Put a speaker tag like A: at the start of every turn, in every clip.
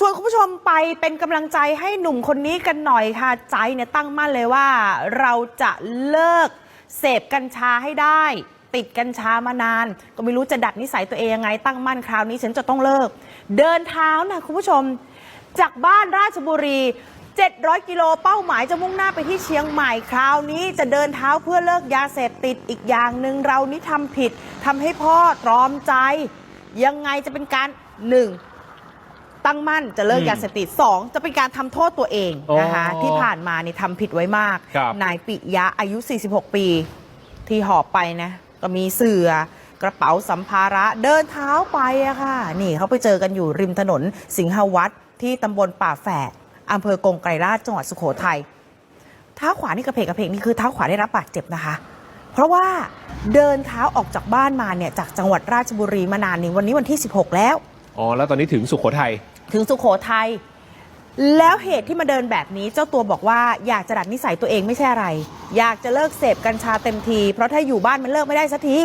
A: ชวนคุณผู้ชมไปเป็นกำลังใจให้หนุ่มคนนี้กันหน่อยค่ะ ใจเนี่ยตั้งมั่นเลยว่า เราจะเลิกเสพกัญชาให้ได้ ติดกัญชามานาน ก็ไม่รู้จะดัดนิสัยตัวเองยังไง ตั้งมั่นคราวนี้ฉันจะต้องเลิก เดินเท้านะคุณผู้ชม จากบ้านราชบุรี 700 กิโลเป้าหมายจะมุ่งหน้าไปที่เชียงใหม่คราวนี้จะเดินเท้าเพื่อเลิกยาเสพติดอีกอย่างหนึ่งเรานี่ทำผิดทำให้พ่อตรอมใจ ยังไงจะเป็นการหนึ่ง ตั้งมั่นจะเลิก
B: อืม
A: ยาเสพติดสองจะเป็นการทำโทษตัวเองนะคะ
B: อ๋อ
A: ที่ผ่านมานี่ทำผิดไว้มาก
B: ครับ
A: นายปิยะอายุ 46 ปี ที่หอบไปนะ ก็มีเสือกระเป๋าสัมภาระเดินเท้าไปอะค่ะ นี่เขาไปเจอกันอยู่ริมถนนสิงหวัดที่ตำบลป่าแฝกอำเภอกงไกรราชจังหวัดสุโขทัย เท้าขวานี่กระเพกกระเพกนี่คือเท้าขวาได้รับบาดเจ็บนะคะ เพราะว่าเดินเท้าออกจากบ้านมาเนี่ยจากจังหวัดราชบุรีมานานนี่วันนี้วันที่ 16 แล้ว
B: อ๋อ แล้วตอนนี้ถึงสุโขทัย
A: ถึงสุโขทัยแล้วเหตุที่มาเดินแบบนี้เจ้าตัวบอกว่าอยากจะดัดนิสัยตัวเองไม่ใช่อะไร อยากจะเลิกเสพกัญชาเต็มที เพราะถ้าอยู่บ้านมันเลิกไม่ได้สักที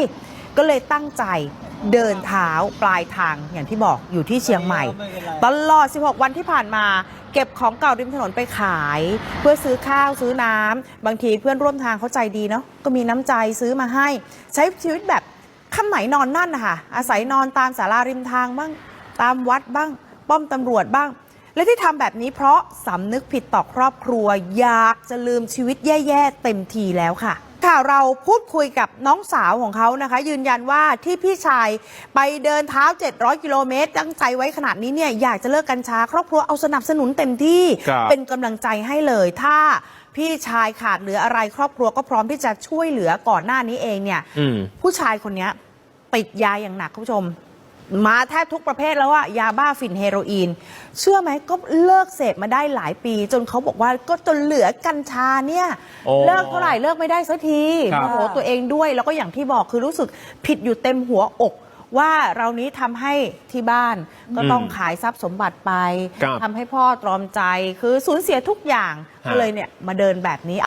A: ก็เลยตั้งใจเดินเท้าปลายทางอย่างที่บอกอยู่ที่เชียงใหม่ ตลอด 16 วันที่ผ่านมา เก็บของเก่าริมถนนไปขาย เพื่อซื้อข้าวซื้อน้ำบางทีเพื่อนร่วมทางเขาใจดีเนาะก็มีน้ำใจซื้อมาให้ ใช้ชีวิตแบบค่ำไหนนอนนั่นนะคะอาศัยนอนตามศาลาริมทางบ้างตามวัดบ้าง ป้อมตำรวจบ้าง และที่ทำแบบนี้เพราะสำนึกผิดต่อครอบครัว อยากจะลืมชีวิตแย่ๆ เต็มทีแล้วค่ะค่ะเราพูดคุยกับน้องสาวของเขานะคะ ยืนยันว่าที่พี่ชายไปเดินเท้า 700 กิโลเมตรตั้งใจไว้ขนาดนี้เนี่ยอยากจะเลิกกัญชา ครอบครัวเอาสนับสนุนเต็มที่
B: ครับ
A: เป็นกำลังใจให้เลย ถ้าพี่ชายขาดเหลืออะไรครอบครัวก็พร้อมที่จะช่วยเหลือก่อนหน้านี้เองเนี่ย
B: อืม
A: ผู้ชายคนเนี้ยติดยาอย่างหนักคุณผู้ชม มาแทบทุกประเภทแล้วอะยาบ้าฝิ่นเฮโรอีน เชื่อไหมก็เลิกเสพมาได้หลายปี จนเขาบอกว่าก็จนเหลือกัญชาเนี่ย
B: โอ้
A: เลิกเท่าไหร่เลิกไม่ได้สักที
B: ครับ
A: โมโหตัวเองด้วย แล้วก็อย่างที่บอกคือรู้สึกผิดอยู่เต็มหัวอก ว่าเรานี้ทำให้ที่บ้านก็ต้องขายทรัพย์สมบัติไป
B: ครับ
A: ทำให้พ่อตรอมใจคือสูญเสียทุกอย่าง
B: ฮะ
A: ก็เลยเนี่ยมาเดินแบบนี้